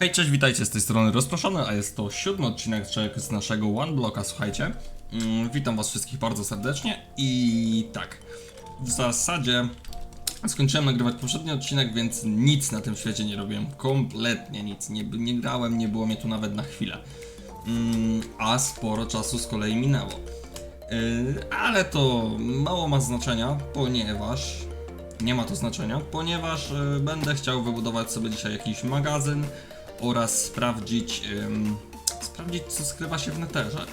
Hej, cześć, witajcie z tej strony Rozproszony, a jest to siódmy odcinek z naszego One Blocka, słuchajcie. Mm, witam was wszystkich bardzo serdecznie i tak, w zasadzie skończyłem nagrywać poprzedni odcinek, więc nic na tym świecie nie robiłem, kompletnie nic, nie, nie grałem, nie było mnie tu nawet na chwilę. Mm, a sporo czasu z kolei minęło. Yy, ale to mało ma znaczenia, ponieważ nie ma to znaczenia, ponieważ y, będę chciał wybudować sobie dzisiaj jakiś magazyn oraz sprawdzić, ym, sprawdzić co skrywa się w neterze.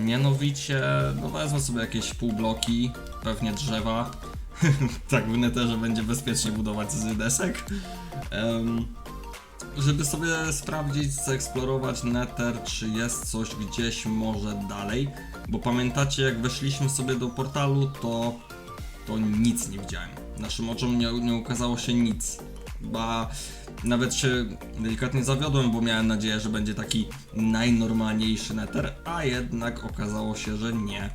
Mianowicie, no wezmę sobie jakieś półbloki, pewnie drzewa. tak w neterze będzie bezpiecznie budować z desek. Żeby sobie sprawdzić, zeksplorować neter, czy jest coś gdzieś może dalej. Bo pamiętacie, jak weszliśmy sobie do portalu, to to nic nie widziałem. Naszym oczom nie, nie ukazało się nic. Ba, nawet się delikatnie zawiodłem, bo miałem nadzieję, że będzie taki najnormalniejszy neter, a jednak okazało się, że nie.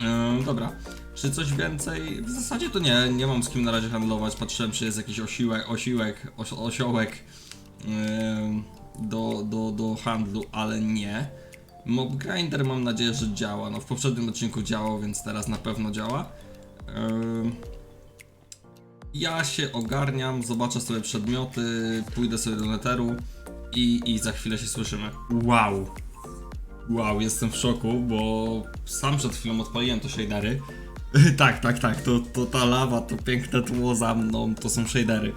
Yy, dobra, czy coś więcej? W zasadzie to nie, nie mam z kim na razie handlować. Patrzyłem, czy jest jakiś osiłek, osiłek, os, osiołek yy, do, do, do handlu, ale nie. Mob Grinder mam nadzieję, że działa. No w poprzednim odcinku działał, więc teraz na pewno działa. Yy, ja się ogarniam, zobaczę sobie przedmioty, pójdę sobie do neteru i, i za chwilę się słyszymy. Wow. Wow, jestem w szoku, bo sam przed chwilą odpaliłem to shadery. tak, tak, tak, to, to ta lawa, to piękne tło za mną, to są shadery.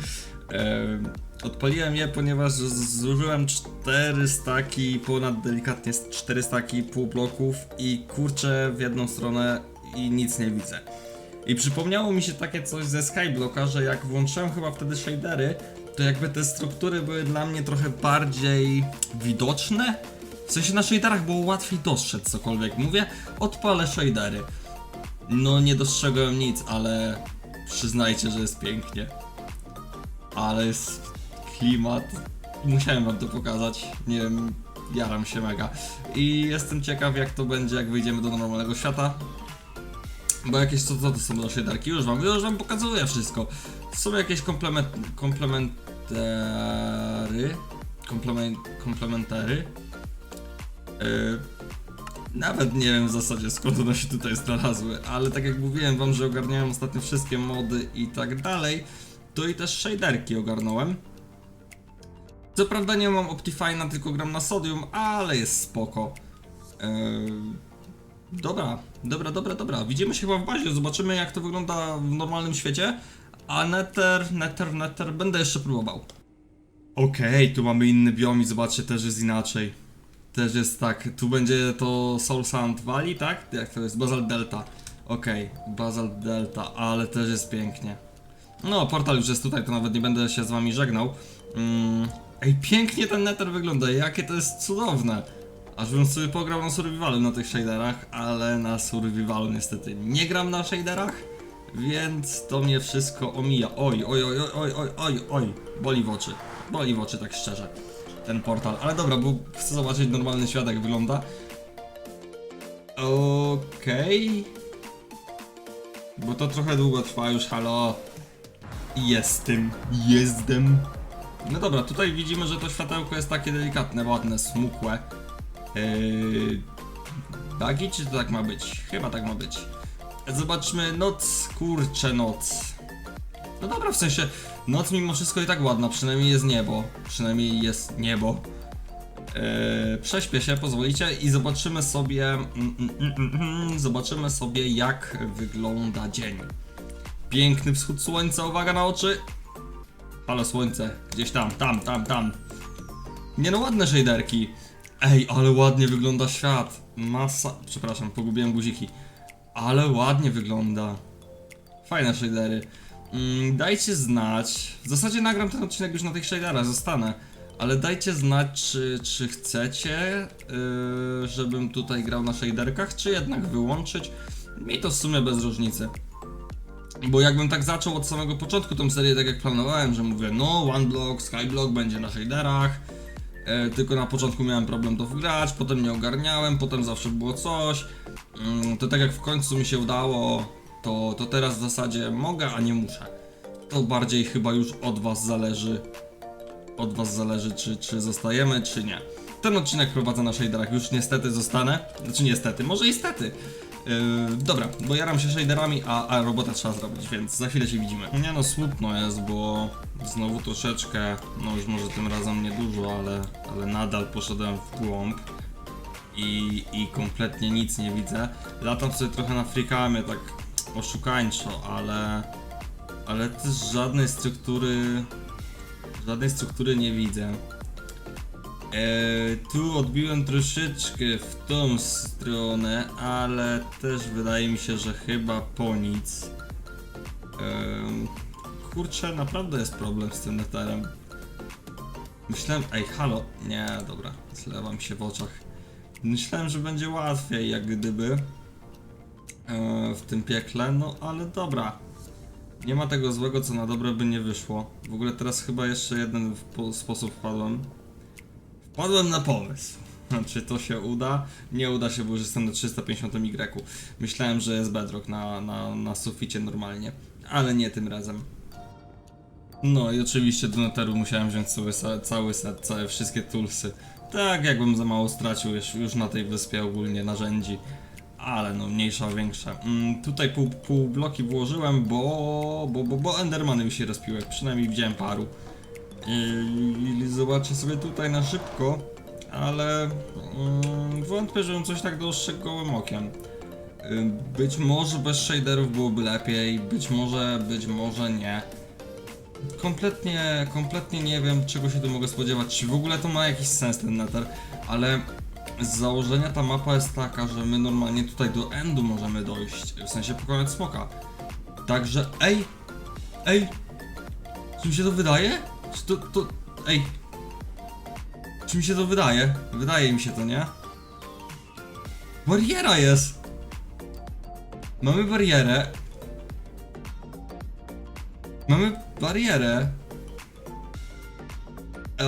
Em, odpaliłem je, ponieważ zużyłem 4 staki, ponad delikatnie 4 staki pół bloków i kurczę w jedną stronę i nic nie widzę. I przypomniało mi się takie coś ze Skyblocka, że jak włączyłem chyba wtedy shadery, to jakby te struktury były dla mnie trochę bardziej widoczne. W sensie na shaderach było łatwiej dostrzec cokolwiek. Mówię, odpalę shadery. No nie dostrzegłem nic, ale przyznajcie, że jest pięknie. Ale jest klimat. Musiałem wam to pokazać. Nie wiem, jaram się mega. I jestem ciekaw jak to będzie, jak wyjdziemy do normalnego świata. Bo jakieś co, to są za shaderki? Już wam, już wam pokazuję wszystko. Są jakieś komplement, komplementary. Komplement, komplementary. Yy, nawet nie wiem w zasadzie skąd one się tutaj znalazły, ale tak jak mówiłem wam, że ogarniałem ostatnio wszystkie mody i tak dalej, to i też shaderki ogarnąłem. Co prawda nie mam Optifine'a, tylko gram na Sodium, ale jest spoko. Yy, dobra, dobra, dobra, dobra. Widzimy się chyba w bazie, zobaczymy jak to wygląda w normalnym świecie. A Nether, Nether, Nether, będę jeszcze próbował. Okej, tu mamy inny biom i zobaczcie, też jest inaczej. Też jest tak, tu będzie to Soul Sand Valley, tak? Jak to jest? Basalt Delta. Okej, Basalt Delta, ale też jest pięknie. No, portal już jest tutaj, to nawet nie będę się z wami żegnał. Mm. Ej, pięknie ten Nether wygląda, jakie to jest cudowne. Aż bym sobie pograł na survivalu na tych shaderach, ale na survivalu niestety nie gram na shaderach, więc to mnie wszystko omija. Oj, oj, oj, oj, oj, oj, oj, boli w oczy. Boli w oczy, tak szczerze. Ten portal. Ale dobra, bo chcę zobaczyć normalny świat, jak wygląda. Okej. Bo to trochę długo trwa już, halo. Jestem, jestem. No dobra, tutaj widzimy, że to światełko jest takie delikatne, ładne, smukłe. Yy... Bagi, czy to tak ma być? Chyba tak ma być. Zobaczmy, noc, kurczę, noc. No dobra, w sensie, noc mimo wszystko i tak ładna, przynajmniej jest niebo. Przynajmniej jest niebo. Eee, prześpię się, pozwolicie i zobaczymy sobie, mm, mm, mm, mm, mm, zobaczymy sobie jak wygląda dzień. Piękny wschód słońca, uwaga na oczy. Halo słońce, gdzieś tam, tam, tam, tam. Nie no, ładne shaderki. Ej, ale ładnie wygląda świat. Masa, przepraszam, pogubiłem guziki. Ale ładnie wygląda. Fajne shadery. Mm, dajcie znać. W zasadzie nagram ten odcinek już na tych shaderach, zostanę. Ale dajcie znać, czy, czy chcecie, yy, żebym tutaj grał na shaderkach, czy jednak wyłączyć. Mi to w sumie bez różnicy. Bo jakbym tak zaczął od samego początku tą serię, tak jak planowałem, że mówię, no, One Block, Skyblock będzie na shaderach, e, tylko na początku miałem problem to wgrać, potem nie ogarniałem, potem zawsze było coś, mm, to tak jak w końcu mi się udało, to, to teraz w zasadzie mogę, a nie muszę. To bardziej chyba już od was zależy. od was zależy, czy, czy zostajemy, czy nie. Ten odcinek prowadzę na shaderach, już niestety zostanę. Znaczy niestety, może i stety. Yy, dobra, bo jaram się shaderami, a, a robotę trzeba zrobić, więc za chwilę się widzimy. Nie no, smutno jest, bo znowu troszeczkę, no już może tym razem nie dużo, ale, ale nadal poszedłem w głąb i, i kompletnie nic nie widzę. Latam sobie trochę na freakamie, tak oszukańczo, ale, ale też żadnej struktury, żadnej struktury nie widzę. Eee, tu odbiłem troszeczkę w tą stronę, ale też wydaje mi się, że chyba po nic. Eee, kurczę, naprawdę jest problem z tym neterem. Myślałem, ej, halo, nie, dobra, zlewam się w oczach. Myślałem, że będzie łatwiej, jak gdyby eee, w tym piekle, no ale dobra. Nie ma tego złego, co na dobre by nie wyszło. W ogóle teraz chyba jeszcze jeden sposób wpadłem. Wpadłem na pomysł. Czy to się uda? Nie uda się, bo już jestem na 350 Y. Myślałem, że jest bedrock na, na, na suficie normalnie, ale nie tym razem. No i oczywiście do neteru musiałem wziąć cały, cały set, całe wszystkie toolsy. Tak jakbym za mało stracił już, już na tej wyspie ogólnie narzędzi. Ale no mniejsza, większa. Mm, tutaj pół, pół bloki włożyłem, bo, bo, bo, bo Endermany mi się rozpiły, przynajmniej widziałem paru. I zobaczę sobie tutaj na szybko, ale mm, wątpię, żebym coś tak dostrzegł gołym okiem. Y, Być może bez shaderów byłoby lepiej, być może, być może nie. Kompletnie, kompletnie nie wiem czego się tu mogę spodziewać, czy w ogóle to ma jakiś sens ten nether, ale z założenia ta mapa jest taka, że my normalnie tutaj do endu możemy dojść, w sensie pokonać smoka. Także, ej, ej, czy mi się to wydaje? Czy to, to, ej, czy mi się to wydaje? Wydaje mi się to, nie? Bariera jest! Mamy barierę. Mamy barierę.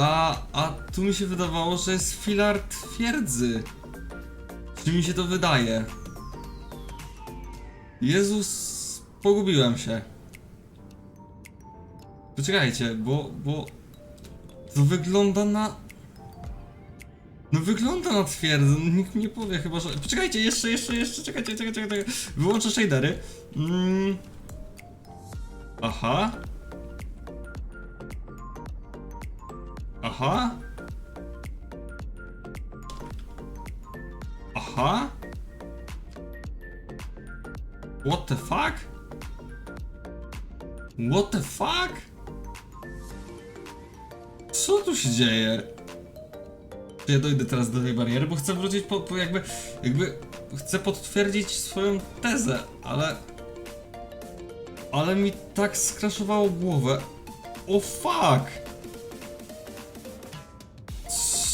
A, a tu mi się wydawało, że jest filar twierdzy. Czy mi się to wydaje? Jezus, pogubiłem się. Poczekajcie, bo, bo to wygląda na... No wygląda na twierdzę, no nikt mi nie powie chyba, że... Poczekajcie, jeszcze, jeszcze, jeszcze, czekajcie, czekajcie, czekajcie. Wyłączę shadery. Mm. Aha. Aha. Aha. What the fuck? What the fuck? Co tu się dzieje? Ja dojdę teraz do tej bariery, bo chcę wrócić po, po jakby, jakby chcę potwierdzić swoją tezę, ale ale mi tak skraszowało głowę. O fuck!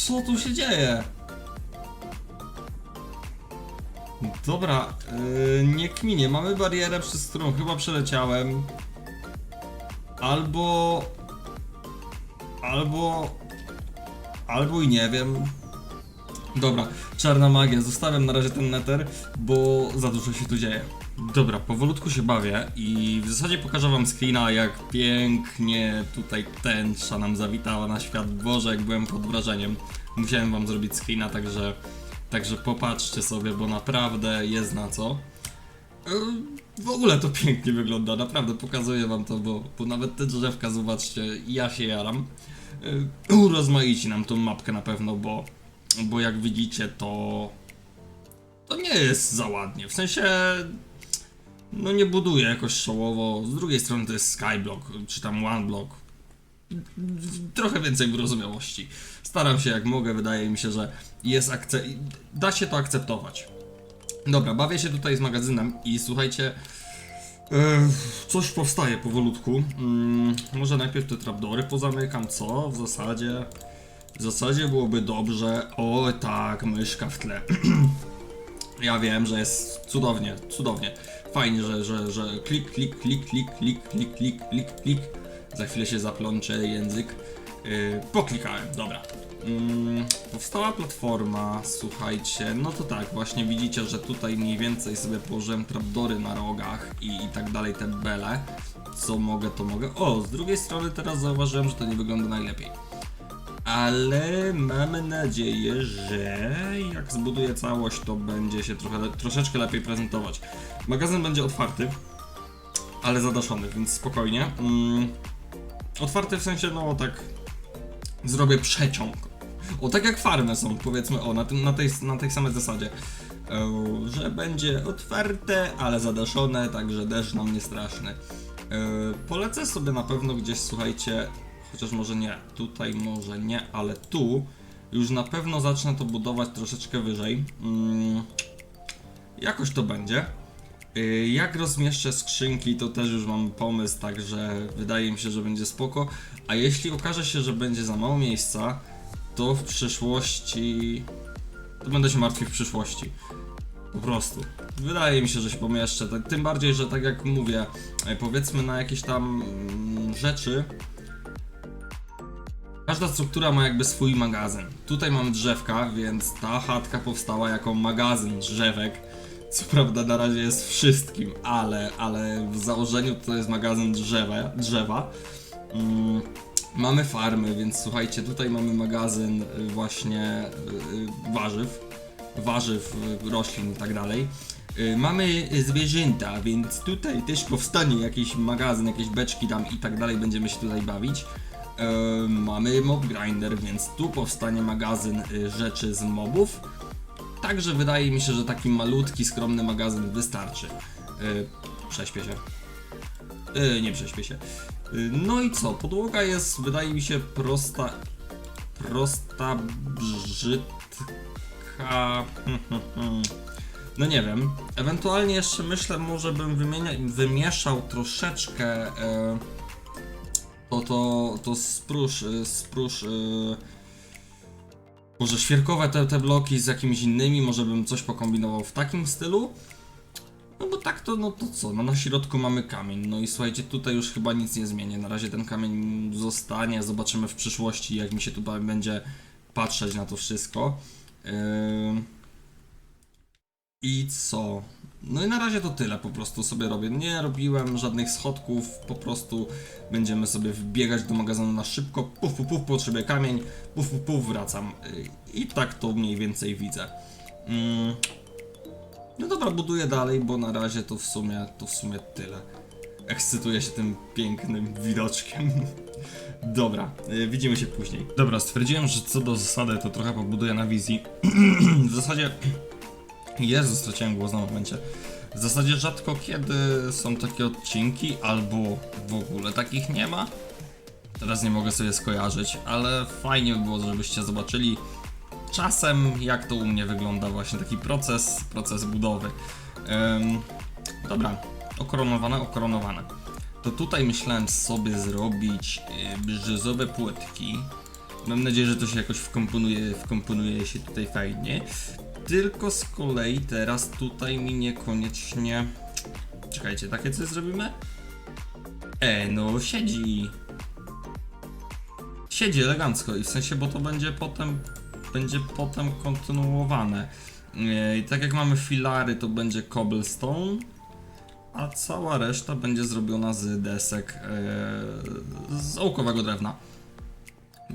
Co tu się dzieje? Dobra, yy, nie kminie. Mamy barierę, przez którą chyba przeleciałem. Albo... Albo... Albo i nie wiem. Dobra, czarna magia. Zostawiam na razie ten neter, bo za dużo się tu dzieje. Dobra, powolutku się bawię i w zasadzie pokażę wam screena, jak pięknie tutaj tęcza nam zawitała na świat Boże, jak byłem pod wrażeniem. Musiałem wam zrobić screena, także, także popatrzcie sobie, bo naprawdę jest na co. W ogóle to pięknie wygląda, naprawdę pokazuję wam to, bo, bo nawet te drzewka, zobaczcie, ja się jaram. Yy, Urozmaici nam tą mapkę na pewno, bo, bo jak widzicie to to nie jest za ładnie, w sensie no nie buduje jakoś showowo, z drugiej strony to jest Skyblock, czy tam OneBlock. Trochę więcej wyrozumiałości. Staram się jak mogę, wydaje mi się, że jest akce... da się to akceptować. Dobra, bawię się tutaj z magazynem i słuchajcie, e, coś powstaje powolutku. Mm, może najpierw te trapdory pozamykam, co? W zasadzie... W zasadzie byłoby dobrze... O tak, myszka w tle. Ja wiem, że jest cudownie, cudownie. Fajnie, że, że, że klik, klik, klik, klik, klik, klik, klik, klik, klik. Za chwilę się zaplącze język. Yy, poklikałem, dobra. Mm, powstała platforma, słuchajcie, no to tak, właśnie widzicie, że tutaj mniej więcej sobie położyłem trapdory na rogach i, i tak dalej, te bele. Co mogę, to mogę. O, z drugiej strony teraz zauważyłem, że to nie wygląda najlepiej. ale mam nadzieję, że jak zbuduję całość, to będzie się trochę, troszeczkę lepiej prezentować. Magazyn będzie otwarty, ale zadaszony, więc spokojnie. Mm, otwarty w sensie, no tak, zrobię przeciąg. O, tak jak farmy są, powiedzmy, o, na, tym, na, tej, na tej samej zasadzie. E, że będzie otwarte, ale zadaszone, także deszcz nam nie straszny. E, polecę sobie na pewno gdzieś, słuchajcie, chociaż może nie, tutaj może nie, ale tu już na pewno zacznę to budować troszeczkę wyżej. Mm, jakoś to będzie. Y, Jak rozmieszczę skrzynki, to też już mam pomysł, także wydaje mi się, że będzie spoko. A jeśli okaże się, że będzie za mało miejsca, to w przyszłości. To będę się martwił w przyszłości. Po prostu. Wydaje mi się, że się pomieszczę. Tak, tym bardziej, że tak jak mówię, e, powiedzmy na jakieś tam mm, rzeczy. Każda struktura ma jakby swój magazyn. Tutaj mamy drzewka, więc ta chatka powstała jako magazyn drzewek. Co prawda na razie jest wszystkim, ale, ale w założeniu to jest magazyn drzewa. drzewa. Mm, mamy farmy, więc słuchajcie, tutaj mamy magazyn y, właśnie y, y, warzyw, warzyw, roślin i tak dalej. Mamy zwierzęta, więc tutaj też powstanie jakiś magazyn, jakieś beczki tam i tak dalej, będziemy się tutaj bawić. Mamy mob grinder, więc tu powstanie magazyn rzeczy z mobów. Także wydaje mi się, że taki malutki, skromny magazyn wystarczy. Prześpię się. Nie prześpię się. No i co? Podłoga jest, wydaje mi się, prosta. Prosta, brzydka. No nie wiem. Ewentualnie jeszcze myślę, może bym wymienia, wymieszał troszeczkę. Yy, to, to, to spróż, yy, spróż. Yy, może świerkowe te, te bloki z jakimiś innymi, może bym coś pokombinował w takim stylu. Tak to, no to co, no na środku mamy kamień, no i słuchajcie, tutaj już chyba nic nie zmienię, na razie ten kamień zostanie, zobaczymy w przyszłości, jak mi się tutaj będzie patrzeć na to wszystko. Yy... I co? No i na razie to tyle po prostu sobie robię. Nie robiłem żadnych schodków, po prostu będziemy sobie wbiegać do magazynu na szybko. Puf, puf, puf, potrzebuję kamień, puf, puf, puf, wracam. Yy, I tak to mniej więcej widzę. Mm. No dobra, buduję dalej, bo na razie to w sumie, to w sumie tyle. Ekscytuję się tym pięknym widoczkiem. Dobra, yy, widzimy się później. Dobra, stwierdziłem, że co do zasady to trochę pobuduję na wizji. w zasadzie Jezu, straciłem głos na momencie. W zasadzie rzadko kiedy są takie odcinki, albo w ogóle takich nie ma. Teraz nie mogę sobie skojarzyć, ale fajnie by było, żebyście zobaczyli czasem, jak to u mnie wygląda właśnie taki proces, proces budowy. Dobra, okoronowane, okoronowane. To tutaj myślałem sobie zrobić brzyzowe płytki. Mam nadzieję, że to się jakoś wkomponuje, wkomponuje się tutaj fajnie. Tylko z kolei teraz tutaj mi niekoniecznie... Czekajcie, takie coś zrobimy? E, no siedzi. Siedzi elegancko i w sensie, bo to będzie potem, będzie potem kontynuowane. E, I tak jak mamy filary, to będzie cobblestone, a cała reszta będzie zrobiona z desek e, z ołkowego drewna.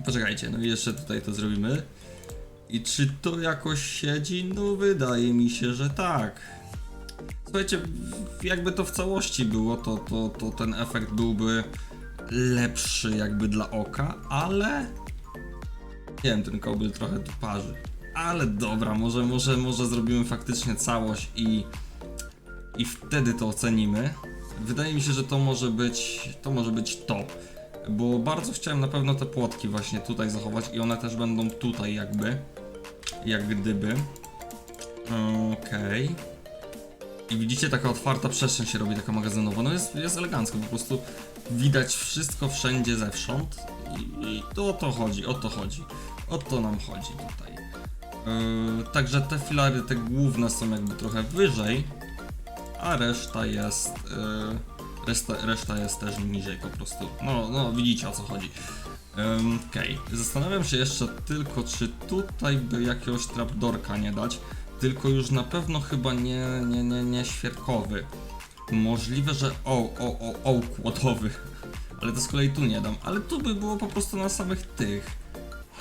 Poczekajcie, no i jeszcze tutaj to zrobimy. I czy to jakoś siedzi? No wydaje mi się, że tak. Słuchajcie, jakby to w całości było, to, to, to ten efekt byłby lepszy jakby dla oka, ale... Nie wiem, ten kobyl trochę tu parzy. Ale dobra, może, może, może zrobimy faktycznie całość i... I wtedy to ocenimy. Wydaje mi się, że to może być, to może być to. Bo bardzo chciałem na pewno te płotki właśnie tutaj zachować i one też będą tutaj jakby. Jak gdyby. Okej. I widzicie, taka otwarta przestrzeń się robi, taka magazynowa. No jest, jest elegancko, po prostu widać wszystko wszędzie zewsząd. I, I to o to chodzi, o to chodzi. O to nam chodzi tutaj. Yy, także te filary, te główne są jakby trochę wyżej, a reszta jest. Yy, reszta, reszta jest też niżej po prostu. No, no widzicie o co chodzi. Okej, zastanawiam się jeszcze tylko, czy tutaj by jakiegoś trapdorka nie dać. Tylko już na pewno chyba nie, nie, nie, nie świerkowy. Możliwe, że o, o, o, ołk łodowy. Ale to z kolei tu nie dam. Ale tu by było po prostu na samych tych.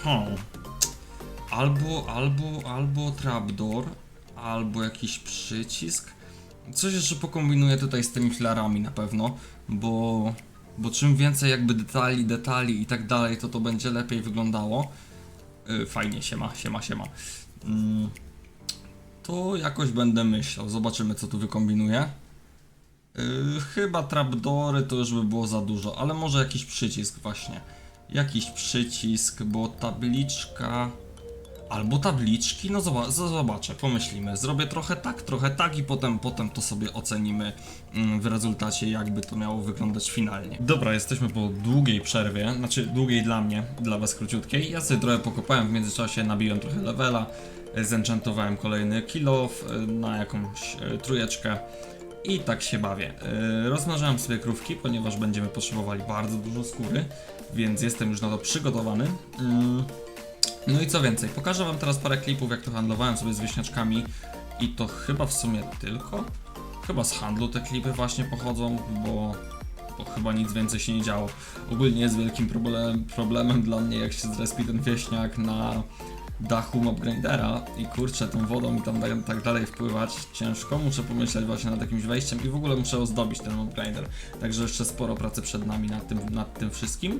Hmm. Albo, albo, albo trapdoor, albo jakiś przycisk. Coś jeszcze pokombinuję tutaj z tymi filarami na pewno, bo, bo czym więcej jakby detali, detali i tak dalej, to to będzie lepiej wyglądało. Yy, fajnie się ma, się ma, się ma. Mm, to jakoś będę myślał, zobaczymy co tu wykombinuję. Yy, chyba trapdory to już by było za dużo, ale może jakiś przycisk właśnie. Jakiś przycisk, bo tabliczka. Albo tabliczki, no zobaczę, pomyślimy. Zrobię trochę tak, trochę tak i potem, potem to sobie ocenimy mm, w rezultacie, jakby to miało wyglądać finalnie. Dobra, jesteśmy po długiej przerwie, znaczy długiej dla mnie, dla was króciutkiej. Ja sobie trochę pokopałem w międzyczasie, nabiłem trochę levela, zenchantowałem kolejny kill off y, na jakąś y, trójeczkę. I tak się bawię. Yy, rozmnażałem sobie krówki, ponieważ będziemy potrzebowali bardzo dużo skóry, więc jestem już na to przygotowany. Yy, no i co więcej, pokażę wam teraz parę klipów, jak to handlowałem sobie z wieśniaczkami i to chyba w sumie tylko. Chyba z handlu te klipy właśnie pochodzą, bo, bo chyba nic więcej się nie działo. Ogólnie jest wielkim problem, problemem dla mnie, jak się zrespi ten wieśniak na dachu mobgrindera i kurczę, tą wodą i tam da- tak dalej wpływać ciężko. Muszę pomyśleć właśnie nad jakimś wejściem i w ogóle muszę ozdobić ten mobgrinder. Także jeszcze sporo pracy przed nami nad tym, nad tym wszystkim.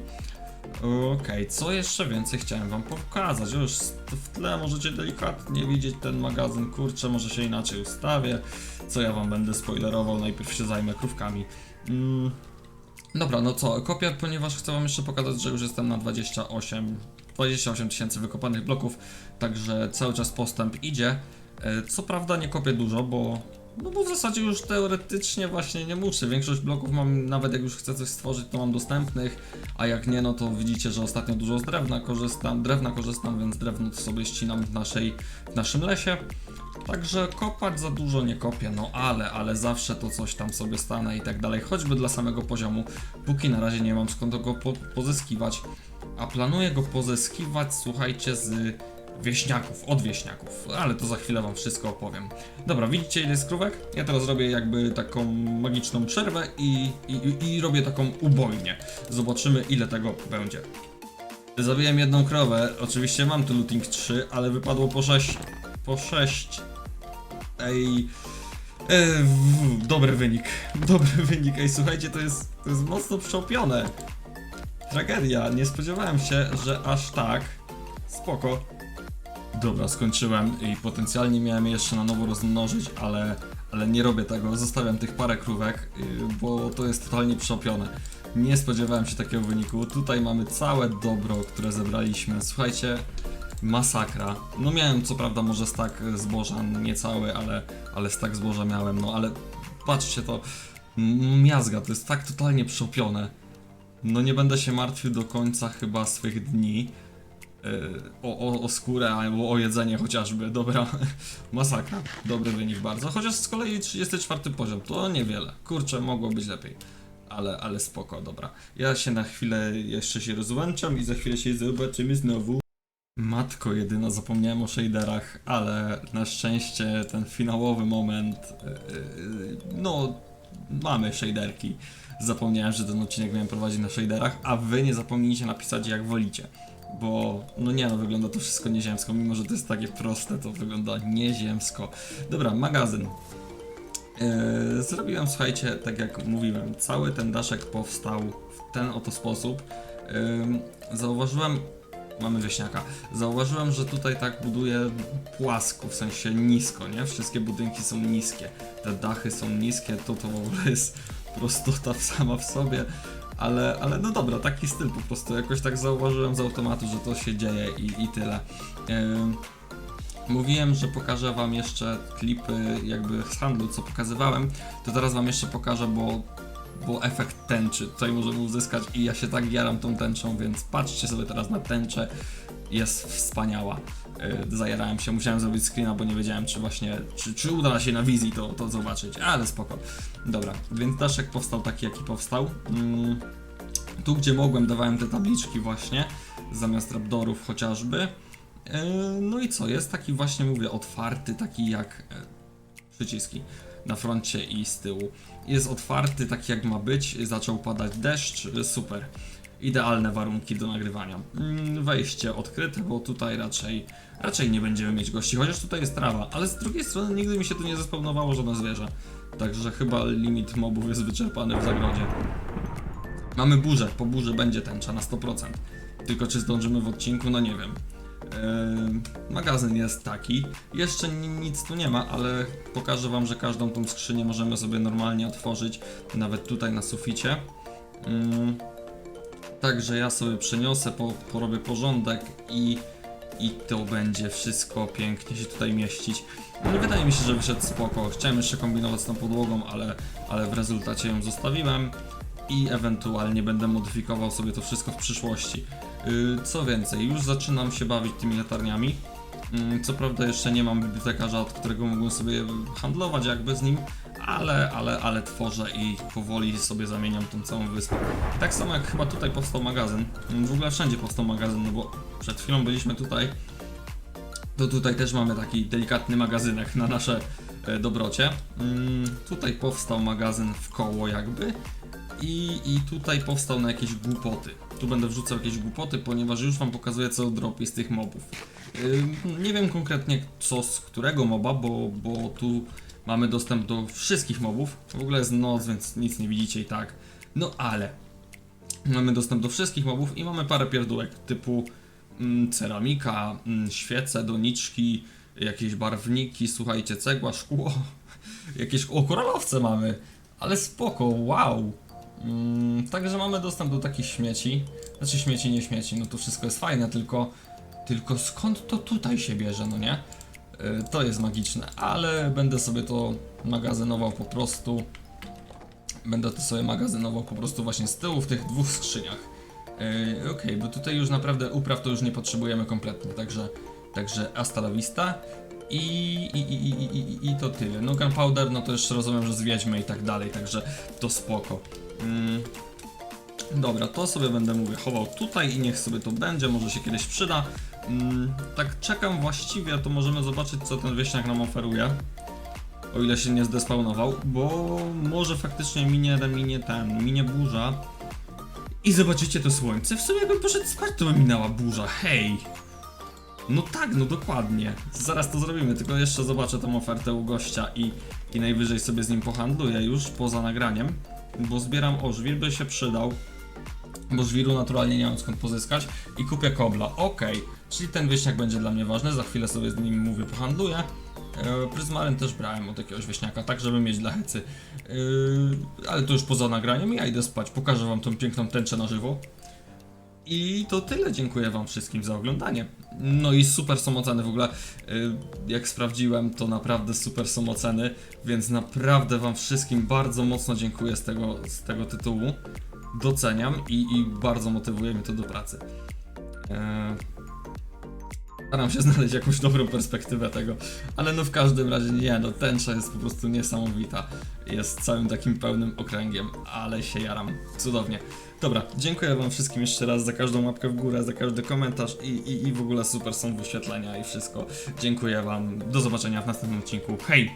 Okej, co jeszcze więcej chciałem wam pokazać? Już w tle możecie delikatnie widzieć ten magazyn, kurczę, może się inaczej ustawię. Co ja wam będę spoilerował, najpierw się zajmę krówkami. Mm. Dobra, no co, kopię, ponieważ chcę wam jeszcze pokazać, że już jestem na 28 28 tysięcy wykopanych bloków, także cały czas postęp idzie. E, Co prawda nie kopię dużo, bo no bo w zasadzie już teoretycznie właśnie nie muszę. Większość bloków mam, nawet jak już chcę coś stworzyć, to mam dostępnych, a jak nie, no to widzicie, że ostatnio dużo z drewna korzystam, drewna korzystam, więc drewno to sobie ścinam w, naszej, w naszym lesie. Także kopać za dużo nie kopię, no ale, ale zawsze to coś tam sobie stanę i tak dalej, choćby dla samego poziomu, póki na razie nie mam skąd go po pozyskiwać, a planuję go pozyskiwać, słuchajcie, z wieśniaków, od wieśniaków, ale to za chwilę wam wszystko opowiem. Dobra, widzicie ile jest krówek? Ja teraz robię jakby taką magiczną przerwę i, i, i- robię taką ubojnię. Zobaczymy ile tego będzie. Zabiłem jedną krowę, oczywiście mam tu looting 3, ale wypadło po 6, po 6. Ej, e, w- dobry wynik, dobry wynik, ej słuchajcie, to jest, to jest mocno przeopione. Tragedia, nie spodziewałem się, że aż tak. Spoko. Dobra, skończyłem i potencjalnie miałem je jeszcze na nowo rozmnożyć, ale, ale nie robię tego. Zostawiam tych parę krówek, yy, bo to jest totalnie przeopione. Nie spodziewałem się takiego wyniku. Tutaj mamy całe dobro, które zebraliśmy. Słuchajcie, masakra. No miałem co prawda może stak zboża, niecały, ale, ale stak zboża miałem, no ale patrzcie to. Miazga, to jest tak totalnie przeopione. No nie będę się martwił do końca chyba swych dni. Yy, o, o, o skórę albo o jedzenie chociażby, dobra, masakra, dobry wynik bardzo, chociaż z kolei 34 poziom, to niewiele, kurczę, mogło być lepiej, ale, ale spoko, dobra, ja się na chwilę jeszcze się rozłączam i za chwilę się zobaczymy znowu. Matko jedyna, zapomniałem o shaderach, ale na szczęście ten finałowy moment, yy, no, mamy shaderki. Zapomniałem, że ten odcinek miałem prowadzić na shaderach, a wy nie zapomnijcie napisać jak wolicie. Bo, no nie no, wygląda to wszystko nieziemsko, mimo że to jest takie proste, to wygląda nieziemsko. Dobra, magazyn. Eee, zrobiłem, słuchajcie, tak jak mówiłem, cały ten daszek powstał w ten oto sposób. Ehm, zauważyłem, mamy wieśniaka, zauważyłem, że tutaj tak buduje płasko, w sensie nisko, nie? Wszystkie budynki są niskie, te dachy są niskie, to to w ogóle jest prostota sama w sobie. Ale, ale no dobra, taki styl po prostu jakoś tak zauważyłem z automatu, że to się dzieje i, i tyle. Mówiłem, że pokażę wam jeszcze klipy jakby z handlu, co pokazywałem, to teraz wam jeszcze pokażę, bo, bo efekt tęczy tutaj możemy uzyskać i ja się tak jaram tą tęczą, więc patrzcie sobie teraz na tęczę, jest wspaniała. Yy, zajarałem się, musiałem zrobić screena, bo nie wiedziałem, czy właśnie, czy, czy uda się na wizji to, to zobaczyć, ale spoko. Dobra, więc daszek powstał taki, jaki powstał. Mm, tu, gdzie mogłem, dawałem te tabliczki właśnie, zamiast raptorów chociażby. E, No i co, jest taki właśnie, mówię, otwarty, taki jak e, przyciski na froncie i z tyłu. Jest otwarty, taki jak ma być, zaczął padać deszcz, e, super. Idealne warunki do nagrywania. Mm, Wejście odkryte, bo tutaj raczej, raczej nie będziemy mieć gości, chociaż tutaj jest trawa, ale z drugiej strony nigdy mi się tu nie zespawnowało żadne zwierzę. Także chyba limit mobów jest wyczerpany w zagrodzie. Mamy burzę, po burzy będzie tęcza na 100%. Tylko czy zdążymy w odcinku, no nie wiem. Eee, magazyn jest taki. Jeszcze ni- nic tu nie ma, ale pokażę wam, że każdą tą skrzynię możemy sobie normalnie otworzyć, nawet tutaj na suficie. Mm, Także ja sobie przeniosę, po, porobię porządek i, i to będzie wszystko pięknie się tutaj mieścić. Nie wydaje mi się, że wyszedł spoko. Chciałem jeszcze kombinować z tą podłogą, ale, ale w rezultacie ją zostawiłem i ewentualnie będę modyfikował sobie to wszystko w przyszłości. Yy, co więcej, już zaczynam się bawić tymi latarniami. Mm, Co prawda jeszcze nie mam bibliotekarza, od którego mógłbym sobie handlować jakby z nim, ale, ale, ale tworzę i powoli sobie zamieniam tą całą wyspę. Tak samo jak chyba tutaj powstał magazyn, w ogóle wszędzie powstał magazyn, no bo przed chwilą byliśmy tutaj, to tutaj też mamy taki delikatny magazynek na nasze e, dobrocie. Mm, Tutaj powstał magazyn w koło jakby i, i tutaj powstał na jakieś głupoty. Tu będę wrzucał jakieś głupoty, ponieważ już wam pokazuję co dropi z tych mobów. Nie wiem konkretnie co z którego moba, bo, bo tu mamy dostęp do wszystkich mobów. W ogóle jest noc, więc nic nie widzicie i tak. No ale mamy dostęp do wszystkich mobów i mamy parę pierdółek typu mm, ceramika, mm, świece, doniczki, jakieś barwniki, słuchajcie, cegła, szkło, jakieś o koralowce mamy, ale spoko, wow. Mm, także mamy dostęp do takich śmieci, znaczy śmieci, nie śmieci, no to wszystko jest fajne, tylko, tylko skąd to tutaj się bierze, no nie? Y, To jest magiczne, ale będę sobie to magazynował po prostu. Będę to sobie magazynował po prostu właśnie z tyłu w tych dwóch skrzyniach. Yy, Okej, bo tutaj już naprawdę upraw to już nie potrzebujemy kompletnie, także, także hasta. I, i, i, i, i, i- to tyle. No gunpowder, no to jeszcze rozumiem, że zwiedźmy i tak dalej, także to spoko. Mm. Dobra, to sobie będę, mówię, chował tutaj i niech sobie to będzie, może się kiedyś przyda. Mm, tak czekam właściwie, to możemy zobaczyć, co ten wieśniak nam oferuje. O ile się nie zdespawnował, bo może faktycznie minie, minie ten, minie burza. I zobaczycie to słońce. W sumie jakbym poszedł spać, to by minęła burza. Hej! No tak, no dokładnie. Zaraz to zrobimy, tylko jeszcze zobaczę tą ofertę u gościa i, i najwyżej sobie z nim pohandluję już poza nagraniem, bo zbieram o żwir by się przydał, bo żwiru naturalnie nie mam skąd pozyskać i kupię kobla. Okej, czyli ten wieśniak będzie dla mnie ważny, za chwilę sobie z nim mówię, pohandluję. E, Pryzmaryn też brałem od jakiegoś wieśniaka, tak żeby mieć dla hecy. E, ale to już poza nagraniem, ja idę spać, pokażę wam tą piękną tęczę na żywo. I to tyle, dziękuję wam wszystkim za oglądanie. No i super są oceny w ogóle. y, Jak sprawdziłem, to naprawdę super są oceny, więc naprawdę wam wszystkim bardzo mocno dziękuję z tego, z tego tytułu. Doceniam i, i bardzo motywuje mnie to do pracy. Eee, Staram się znaleźć jakąś dobrą perspektywę tego, ale no w każdym razie nie, no tęcza jest po prostu niesamowita. Jest całym takim pełnym okręgiem, ale się jaram. Cudownie. Dobra, dziękuję wam wszystkim jeszcze raz za każdą łapkę w górę, za każdy komentarz i, i, i w ogóle super są wyświetlenia i wszystko. Dziękuję wam, do zobaczenia w następnym odcinku. Hej!